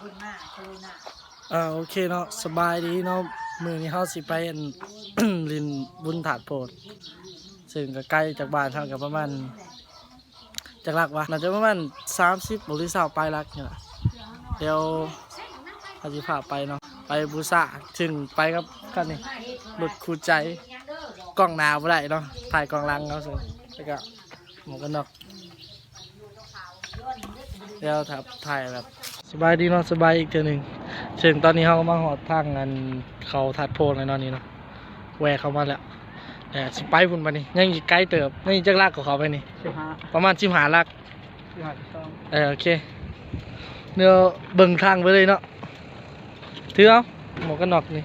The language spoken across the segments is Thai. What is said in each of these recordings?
คนหน้าคนหน้าอ่าโอเคเนาะสบายดีเนาะมือนี้เฮาสิไปอัน ลินบุญถาดโพดซึ่งก็ใกล้จากบ้านเท่ากับประมาณจากหลักวะน่าจะประมาณ30หรือ20ปลายลักเนี่ยแหละเดี๋ยวเขาสิพาไปเนาะไปบูซาถึงไปกับกันนี่รถคู่ใจกล้องหน้าบ่ได้เนาะถ่ายกล้องหลังเอาซิแล้วก็หมวกกันน็อกเดี๋ยวถ่ายแบบ สบายดีเนาะสบายอีกเทื่อหนึงซึ่งตอนนี้เขาก็มาหอดทางกันเขาทัดโพนเลยเนาะนี่เนาะแหวกเข้ามาแล้วแต่สิไปพุ่นไปนี่ยังอีกไกลเติบยังอีกจักลักกับเขาไปนี่ สิบห้าประมาณชิมหาลักสิบห้าต้องเออโอเคเดี๋ยวเบิ่งทางไปเลยเนาะถือเอาหมวกกันน็อกนี่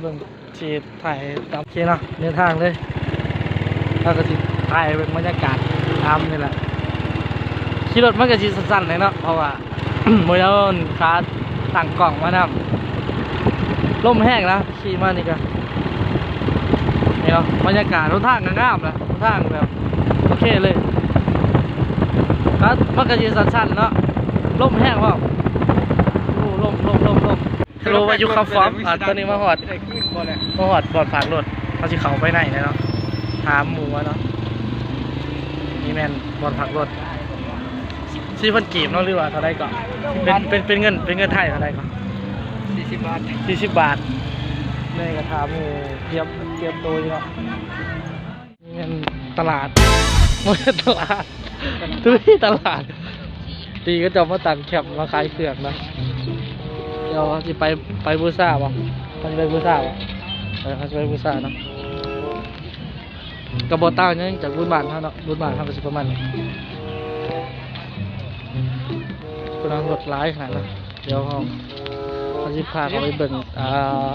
เบิ่งชีถ่ายตามโอเคเนาะเดินทางเลยแล้วก็สิถ่ายเป็นบรรยากาศตามนี่แหละขี่รถมันก็สิสั้นๆเลยเนาะเพราะว่าโมยเอาขาตั้งกล่องมานำลมแห้งนะขี่มานี่ก็นี่เนาะบรรยากาศรถทางก็งามนะรถทางแบบโอเคเลยครับมันก็ยืนสั้นๆเนาะลมแห้งเปล่าโอ้ลมลมลมลมฮัลโหลวายุคาฟอมอะตอนนี้มาหอดได้ขึ้นบ่เลยมาหอดบอดฝากรถเขาสิเขาไปไหนเนี่ยเนาะถามหมูว่าเนาะนี่แมนบอดฝากรถ สี่พันกีบเนาะหรือว่าเท่าไรก่อนเป็นเป็นเป็นเงินเป็นเงินไทยเท่าไรก่อนสี่สิบบาทสี่สิบบาทนี่ก็ถามหมูเตรียมเตรียมตัวอยู่เนาะนี่แมนตลาดไม่ใช่ตลาดทุกตลาดตีก็จะมาตันแคปมาขายเครื่องนะเดี๋ยวจะไปไปบูซ่าบ่เขาจะไปบูซ่าบ่เออเขาจะไปบูซ่าเนาะกระบอกต้าเนี่ยจากบุญบานเท่าเนาะบุญบานเท่ากับสิประมาณนี้ คุณน้องรถร้ายขนาดนั้นเดี๋ยวเขาเขาจะพาเขาไปเบิ่งอ่า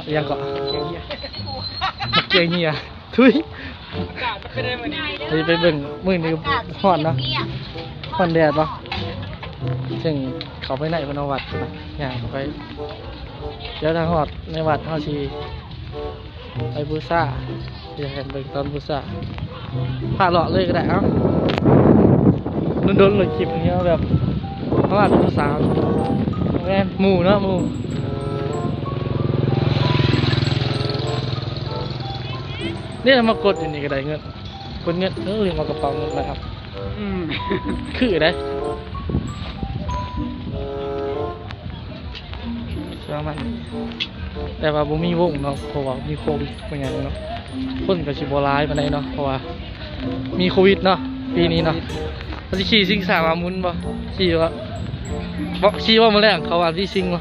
อิหยังเกาะเกียงเงียทุยไม่ได้มานี่เราจะไปเบิ่งมือนี้หอนเนาะห่อนแดดปะซึ่งเขาไปไหนพนวัดอย่างไปเดี๋ยวทางหอดในวัดเฮาชีไปบูซ่าเดี๋ยวเห็นเบิ่งตอนบูซ่าพาเลาะเลยก็ได้เอ้าโดนๆเลยคลิปนี้แบบ เพราะว่าเป็นผู้สาวแม่นหมู่เนาะหมู่เนี่ยมากดอยู่นี่ก็ได้เงินกดเงินเออลืมเอากระเป๋าเงินไปครับอืมคือได้เชื่อมันแต่ว่าบ่มีวงเนาะเพราะว่ามีโควิดเป็นไงเนาะคนก็สิบ่ร้ายปานใดเนาะเพราะว่ามีโควิดเนาะปีนี้เนาะ เขาสิขี่ซิ่งสามมามุนบ่ขี่ว่าบ่ขี่ว่ามื้อแรกเขาว่าที่ซิ่งบ่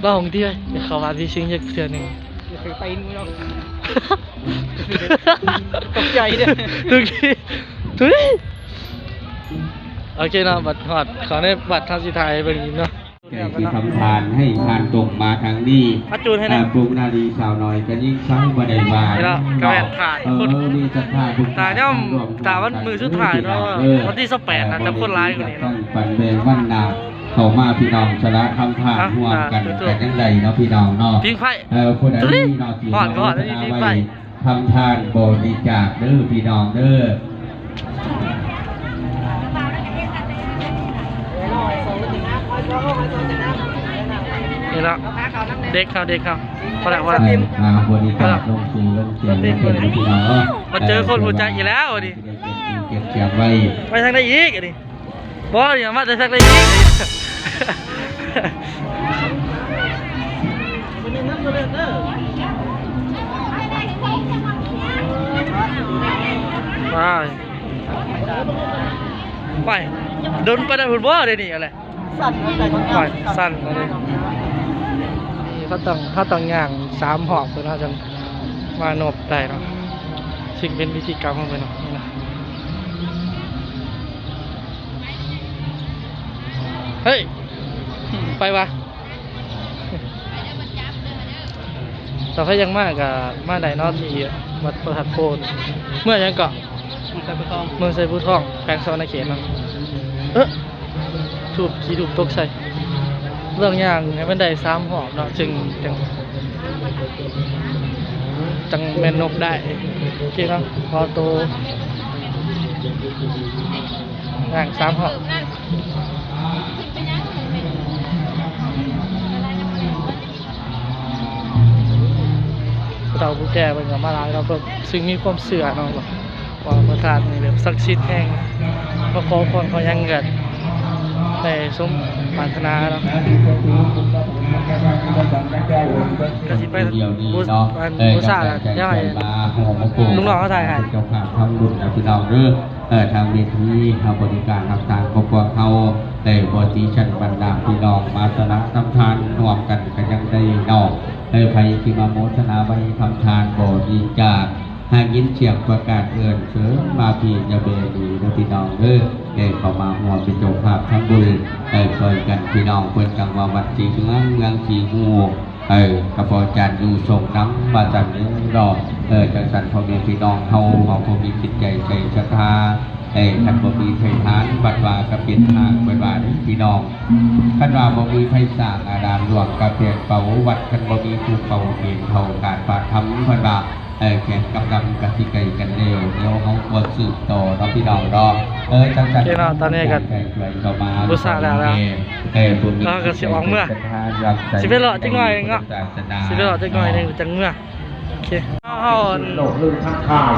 เราของที่ไว้เดี๋ยวเขาว่าที่ซิ่งจักเทื่อหนึงอย่าไปตีนมึงหรอกตกใจเด้อทุกทีทุยโอเคเนาะบัตรหอดขอในบัตรทางสิไทยเป็นอย่างนี้เนาะ ที่ทำทานให้ทานตรงมาทางนี้มาจูนให้หนะอ่าปรุงนาดีสาวน้อยกันยิ่งซ้ำบันไดบานไปแล้วกระแวนถ่ายเออนี่จะถ่ายทุกถ่ายเนี่ยถ่ายวันมือสุดท้ายเนอะออวันที่28นะจำคนร้ายกว่านี้เนอะปันเบงวันนาเข้ามาพี่น้องชละคำทานอะห่วมกันอะแต่ยังไงเนาะพี่น้องเนาะพิงไพ่เออคนอันตุ้ยนี้เนาะที่ก่อนก่อนอันนี้เาพิงไฟไว้ทำทานบริจาคเด้อพี่น้องเด้อ นี่ละเด็กเขาเด็กเขาพอแล้วว่าเออมาบริจาคลงสู่ลงเสียงลงเสียงพี่น้องเนาะมาเจอคนหัวใจอีกแล้วดิเก็บเก็บไว้ไปทางใดอีกอันนี้บอสอย่ามาแต่ทางใดอีกไปไปเดินไปได้หุ่นบ่ได้นี่อะไร สั่นอะไรก็ปล่อยสั้นอะไรนี่เขาต้องเขาต้องย่างสามหอบเพื่อเขาจะมานบได้เนาะสิ่งเป็นวิธีกรรมของมันเนาะนี่นะเฮ้ย ไปวะแต่ถ้ายังมากกับมาไดเนอที่วัดประทัดโพนเมื่อยังเกาะมันใส่ไปทองเมืองไซบูทอง แปลงโซนในเขตเนาะเอ๊ะ ทูบขี้ทูบตกใส่เรื่องอย่างให้มันได้สามหอบเนาะจึงจังจังแมนนกได้โอเคเนาะพอโตย่างสามหอบเราผู้แก่เป็นกับมาลายเราก็บซึ่งมีความเสื่อเนาะว่าประธานนี่แบบสักชิดแห้งเพราะเขาคนเขายังเกิด ในสมปรารถนาเนาะก็สิไปบูเนานบูซ่าก็อะจะย่อยมาหัวมะกรูดลุงน้อเขาถ่ายให้เจ้าภาพทำบุญนะพี่น้องเด้อเออทางเวทีทางบริการทางทางครอบครัวเขาได้บริชันบรรดาพี่น้องมาสนะทำทานรวมกันกันยังได้นอกเออใครที่มาโมทนาไปทำทานบริจาค หากยินเสียงประกาศเอื่นเสือมาพีจะเบดีนะพี่น้องเด้อเออเข้ามาหัวเป็นเจ้าภาพทั้งบุญเออช่วยกันพี่น้องเพื่อนกังวาวัดสีเมืองเมืองสีหูเออกระพอจานอยู่ส่งน้ำมาจากนี้รอเออจังสันพอมีพี่น้องเขาเขาพอมีจิตใจใจศรัทธาเออท่านพอมีไฟทานบัดว่ากระปิดทางบัดว่าพี่น้องท่านว่าพอมีไฟสร้างอารามหลวงกระเพียนเป่าวัดท่านพอมีภูเป่าเองเขาการปาทำพันว่า แข่งกำลังกติไกกันเร็วเดี๋ยวเขาควรสืบต่อเนาะพี่น้องรอเออจังสันโอเคเนาะตอนนี้ก็ใจช่วยเข้ามารู้สึกแล้วนะเออผู้มีแล้วก็สิออกเมื่อสิไปเลาะจักหน่อยหนึ่งเนาะสิไปรอจักหน่อยหนึงจังเมื่อโอ เคเอาเอาโลกลืมทั้งข่าว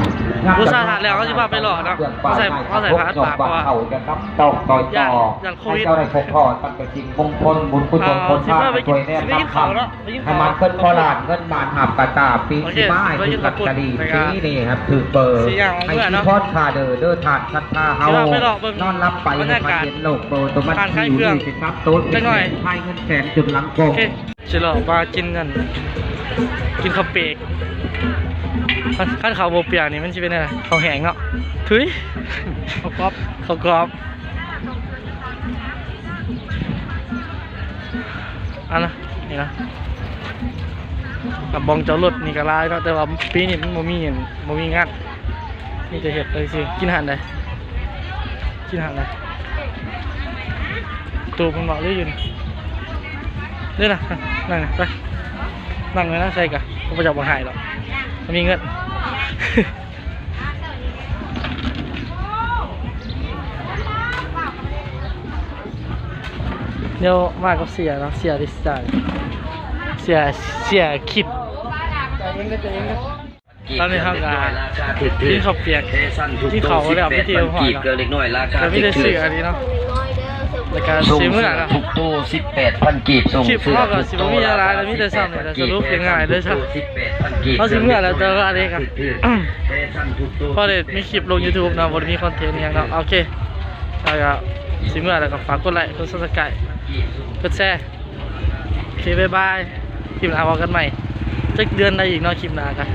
ผู้ชายถามแล้วเขาสิพาไปหล่อเนาะเขาใส่เขาใส่ผ้าปากเพราะว่าเขาจะนับตอกต่อยต่ออย่างควิให้เจ้าได้พบพ่อตั้งแต่จริงมงคลบุญกุศลอ่าคนสิพาว่าไปช่วยแน่สิไปกินนำข้าวคำให้มันเงินพอหลานเงินบานหับกระตาปีโอเคที่ไม้ไปกิคืนอกัดปุ้นกะดีไปกันปีนี่ครับถือเบอร์สี่อย่างของให้เพื่อนที่เนาะพอดคาเดอเดอถาดศรัทธาเฮานอนรับไปให้มันเห็นโลกโตตัวมันผ่านค่ายเครื่องสิครับตุ๊ดจักหน่อยให้เงินแสนจุดหลังโกองเคสิหล่อมากินกัน กินข้าวเปียกขั้นขั้นข้าวโบเปียกนี่มันจะเป็นอะไรข้าวแห้งเนาะทุยเขาก๊อปข้าวกรอบอันนะนี่นะกับบองเจ้ารถนี่ก็ร้ายเนาะแต่ว่าปีนี้มันบ่มีเห็นบ่มีงานนี่จะเห็ดเลยสิกินอาหารใดกินอาหารใดตูมันบอกเลยอยืนนี่นะนั่งนะไป นั่งเลยนะใส่กะก็ประจับบ่หายหรอกมันมีเงินเดี๋ยวมากับเสียเนาะเสียดิสไตล์เสียเสียคิดใจเองก็ใจเองก็ตอนนี้เขาก็กินข้าวเปียกที่เขาแล้วไปเที่ยวหอดกีบเนาะเกลือเล็กน้อยราคาแต่ไม่ได้เสืออันนี้เนาะ แล้วก็ส่งซื้อเสื้เมื่ออไหร่เนาะทุกตู้สิบแปดพันกีบส่งคลิปเสื้อเขาก็สิบ่มีอะไรแล้วมีแต่ซ้ำเนี่ยแต่สรุปยังไงเด้อจ้ะสิบแปดพันกีบเขาสิเมื่อแล้วเจออันนี้กันแฟชั่นทุกตู้พอเด็ดมีคลิปลง YouTube เนาะบนมีคอนเทนต์อย่างเนาะโอเคแล้วก็สิเมื่อแล้วก็ฝากกดไลค์กดซับสไครต์กดแชร์โอเคบ๊ายบายคลิปหน้าพบกันใหม่จักเดือนใดอีกเนาะคลิปหน้ากัน